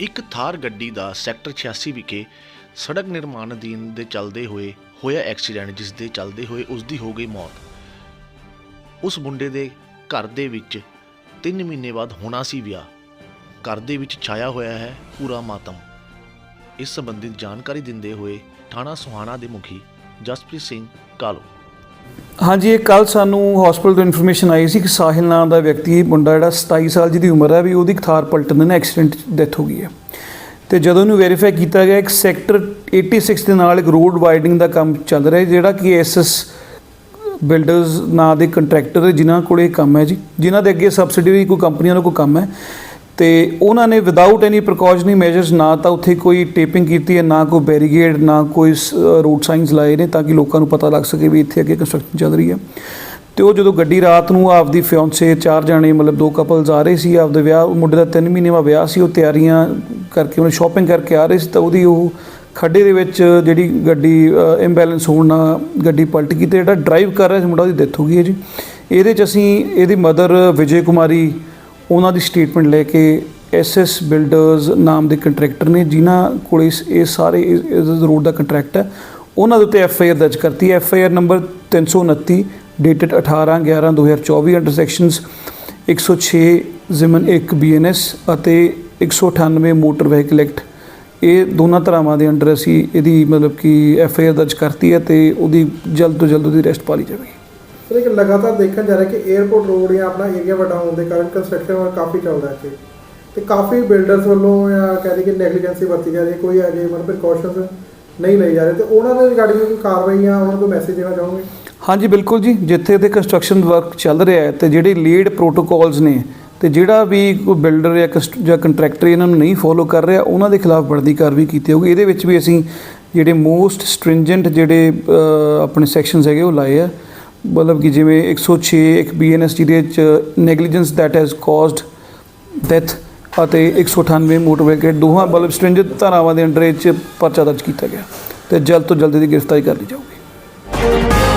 ਇੱਕ ਥਾਰ ਗੱਡੀ ਦਾ ਸੈਕਟਰ 86 ਵਿਖੇ ਸੜਕ ਨਿਰਮਾਣ ਅਧੀਨ ਦੇ ਚੱਲਦੇ ਹੋਏ ਹੋਇਆ ਐਕਸੀਡੈਂਟ, ਜਿਸ ਦੇ ਚੱਲਦੇ ਹੋਏ ਉਸ ਦੀ ਹੋ ਗਈ ਮੌਤ। ਉਸ ਮੁੰਡੇ ਦੇ ਘਰ ਦੇ ਵਿੱਚ 3 ਮਹੀਨੇ ਬਾਅਦ ਹੋਣਾ ਸੀ ਵਿਆਹ। ਘਰ ਦੇ ਵਿੱਚ ਛਾਇਆ ਹੋਇਆ ਹੈ ਪੂਰਾ ਮਾਤਮ। ਇਸ ਸੰਬੰਧਿਤ ਜਾਣਕਾਰੀ ਦਿੰਦੇ ਹੋਏ ਥਾਣਾ ਸੁਹਾਣਾ ਦੇ ਮੁਖੀ ਜਸਪ੍ਰੀਤ ਸਿੰਘ ਕਾਲੋ। ਹਾਂਜੀ, ਇਹ ਕੱਲ ਸਾਨੂੰ ਹਸਪੀਟਲ ਤੋਂ ਇਨਫੋਰਮੇਸ਼ਨ ਆਈ ਸੀ ਕਿ ਸਾਹਿਲ ਨਾਮ ਦਾ ਵਿਅਕਤੀ ਮੁੰਡਾ ਜਿਹੜਾ 27 ਸਾਲ ਜਿਹਦੀ ਉਮਰ ਹੈ ਵੀ ਉਹਦੀ ਥਾਰ ਪਲਟਣ ਦੇ ਨਾਲ ਐਕਸੀਡੈਂਟ ਡੈਥ ਹੋ ਗਈ ਹੈ। ਤੇ ਜਦੋਂ ਇਹਨੂੰ ਵੈਰੀਫਾਈ ਕੀਤਾ ਗਿਆ, ਇੱਕ ਸੈਕਟਰ 86 ਦੇ ਨਾਲ ਇੱਕ ਰੋਡ ਵਾਈਡਿੰਗ ਦਾ ਕੰਮ ਚੱਲ ਰਿਹਾ ਜਿਹੜਾ ਕਿ ਐਸਐਸ ਬਿਲਡਰਸ ਨਾਂ ਦੇ ਕੰਟਰੈਕਟਰ ਜਿਨ੍ਹਾਂ ਕੋਲ ਇਹ ਕੰਮ ਹੈ ਜੀ। ਜਿਨ੍ਹਾਂ ਦੇ ਅੱਗੇ ਸਬਸਿਡੀ ਕੋਈ ਕੰਪਨੀਆਂ ਦਾ ਕੋਈ ਕੰਮ ਹੈ ਤੇ ਉਹਨਾਂ ਨੇ ਵਿਦਆਊਟ ਐਨੀ ਪ੍ਰੀਕਾਸ਼ਨਰੀ ਮੈਜਰਸ ਨਾ ਤਾਂ ਉੱਥੇ ਕੋਈ ਟੇਪਿੰਗ ਕੀਤੀ ਹੈ, ਨਾ ਕੋਈ ਬੈਰੀਗੇਡ ਨਾ ਕੋਈ ਰੋਡ ਸਾਈਨਸ ਲਾਏ ਨੇ ਤਾਂ ਕਿ ਲੋਕਾਂ ਨੂੰ ਪਤਾ ਲੱਗ ਸਕੇ ਵੀ ਇੱਥੇ ਅੱਗੇ ਕੰਸਟਰਕਸ਼ਨ ਚੱਲ ਰਹੀ ਹੈ। ਤੇ ਉਹ ਜਦੋਂ ਗੱਡੀ ਰਾਤ ਨੂੰ ਆਪਦੀ ਫਿਓਂਸੇ ਚਾਰ ਜਾਣੇ ਮਤਲਬ ਦੋ ਕਪਲਸ ਆ ਰਹੇ ਸੀ, ਆਪਦੇ ਵਿਆਹ ਮੁੰਡੇ ਦਾ 3 ਮਹੀਨੇ ਦਾ ਵਿਆਹ ਸੀ, ਉਹ ਤਿਆਰੀਆਂ ਕਰਕੇ, ਉਹਨੇ ਸ਼ਾਪਿੰਗ ਕਰਕੇ ਆ ਰਹੇ ਸੀ, ਤਾਂ ਉਹਦੀ ਉਹ ਖੱਡੇ ਦੇ ਵਿੱਚ ਜਿਹੜੀ ਗੱਡੀ ਇੰਬੈਲੈਂਸ ਹੋਣ ਨਾਲ ਗੱਡੀ ਪਲਟ ਗਈ ਤੇ ਜਿਹੜਾ ਡਰਾਈਵ ਕਰ ਰਿਹਾ ਸੀ, ਮੁੰਡਾ ਉਹਦੀ ਡੈਥ ਹੋ ਗਈ ਹੈ ਜੀ। ਇਹਦੇ ਚ ਅਸੀਂ, ਇਹਦੀ ਮਦਰ ਵਿਜੇ ਕੁਮਾਰੀ ਉਹਨਾਂ ਦੀ ਸਟੇਟਮੈਂਟ ਲੈ ਕੇ ਐਸਐਸ ਬਿਲਡਰਸ ਨਾਮ ਦੇ ਕੰਟਰੈਕਟਰ ਨੇ, ਜਿਨ੍ਹਾਂ ਕੋਲ ਇਸ, ਇਹ ਸਾਰੇ ਇਸ ਰੋਡ ਦਾ ਕੰਟਰੈਕਟ ਹੈ, ਉਹਨਾਂ ਦੇ ਉੱਤੇ ਐਫ ਆਈ ਆਰ ਦਰਜ ਕਰਤੀ ਹੈ। I R number 329 dated 18 11 2024 under sections 106 ਜ਼ਿਮਨ 1 ਬੀਐਨਐਸ ਅਤੇ 198 ਮੋਟਰ ਵਹੀਕਲ ਐਕਟ ਇਹ ਦੋਨਾਂ ਧਰਾਵਾਂ ਦੇ ਅੰਡਰ ਅਸੀਂ ਇਹਦੀ ਮਤਲਬ ਕਿ ਐਫ ਆਈ ਆਰ ਦਰਜ ਕਰਤੀ ਹੈ ਤੇ ਉਹਦੀ ਜਲਦ ਤੋਂ ਜਲਦ ਉਹਦੀ ਅਰੈਸਟ ਪਾ ਲਈ ਜਾਵੇਗੀ। ਸਰ ਇੱਕ ਲਗਾਤਾਰ ਦੇਖਣ ਜਾ ਰਿਹਾ ਕਿ 에어ਪੋਰਟ ਰੋਡ ਜਾਂ ਆਪਣਾ ਏਰੀਆ ਵੱਡਾ ਹੋਣ ਦੇ ਕਾਰਨ ਕੰਸਟਰਕਸ਼ਨ ਵਰਕ ਕਾਫੀ ਚੱਲਦਾ ਹੈ ਇੱਥੇ। ਤੇ ਕਾਫੀ ਬਿਲਡਰਸ ਵੱਲੋਂ ਜਾਂ ਕਹਿ ਲਈਏ ਕਿ ਨੈਗਲੀਜੈਂਸੀ ਵਰਤੀ ਜਾ ਰਹੀ ਹੈ, ਕੋਈ ਅਜੇ ਮਤਲਬ ਪ੍ਰੀਕਾਸ਼ਨਸ ਨਹੀਂ ਲਈ ਜਾ ਰਹੇ। ਤੇ ਉਹਨਾਂ ਦੇ ਰਿਗਾਰਡਿੰਗ ਕੋਈ ਕਾਰਵਾਈ ਜਾਂ ਉਹਨਾਂ ਨੂੰ ਮੈਸੇਜ ਦੇਣਾ ਚਾਹੋਗੇ? ਹਾਂਜੀ, ਬਿਲਕੁਲ ਜੀ। ਜਿੱਥੇ ਤੇ ਕੰਸਟਰਕਸ਼ਨ ਵਰਕ ਚੱਲ ਰਿਹਾ ਹੈ ਤੇ ਜਿਹੜੇ ਲੀਡ ਪ੍ਰੋਟੋਕਾਲਸ ਨੇ ਤੇ ਜਿਹੜਾ ਵੀ ਕੋਈ ਬਿਲਡਰ ਜਾਂ ਕਸਟ- ਜਾਂ ਕੰਟਰੈਕਟਰ ਇਹਨਾਂ ਨੂੰ ਨਹੀਂ ਫੋਲੋ ਕਰ ਰਿਹਾ, ਉਹਨਾਂ ਦੇ ਖਿਲਾਫ ਬਣਦੀ ਕਾਰਵਾਈ ਕੀਤੀ ਹੋਊਗੀ। ਇਹਦੇ ਵਿੱਚ ਵੀ ਅਸੀਂ ਜਿਹੜੇ ਮੋਸਟ ਸਟ੍ਰਿੰਜੈਂਟ ਜਿਹੜੇ ਆਪਣੇ ਸੈਕਸ਼ਨਸ ਹੈਗੇ ਉਹ ਲਾਏ ਆ। ਮਤਲਬ ਕਿ ਜਿਵੇਂ 106 ਇੱਕ ਬੀਐਨਐਸ ਦੇ ਚ negligence that has caused death ਅਤੇ 198 ਮੋਟਰ ਵਹੀਕਲ ਦੋਹਾਂ ਬਲਬ ਸਟ੍ਰਿੰਜੈਂਟ ਧਾਰਾਵਾਂ ਦੇ ਅੰਡਰ ਇਹ 'ਚ ਪਰਚਾ ਦਰਜ ਕੀਤਾ ਗਿਆ ਤੇ ਜਲਦ ਤੋਂ ਜਲਦ ਇਹਦੀ ਗ੍ਰਿਫਤਾਰੀ ਕਰ ਲਈ ਜਾਊਗੀ।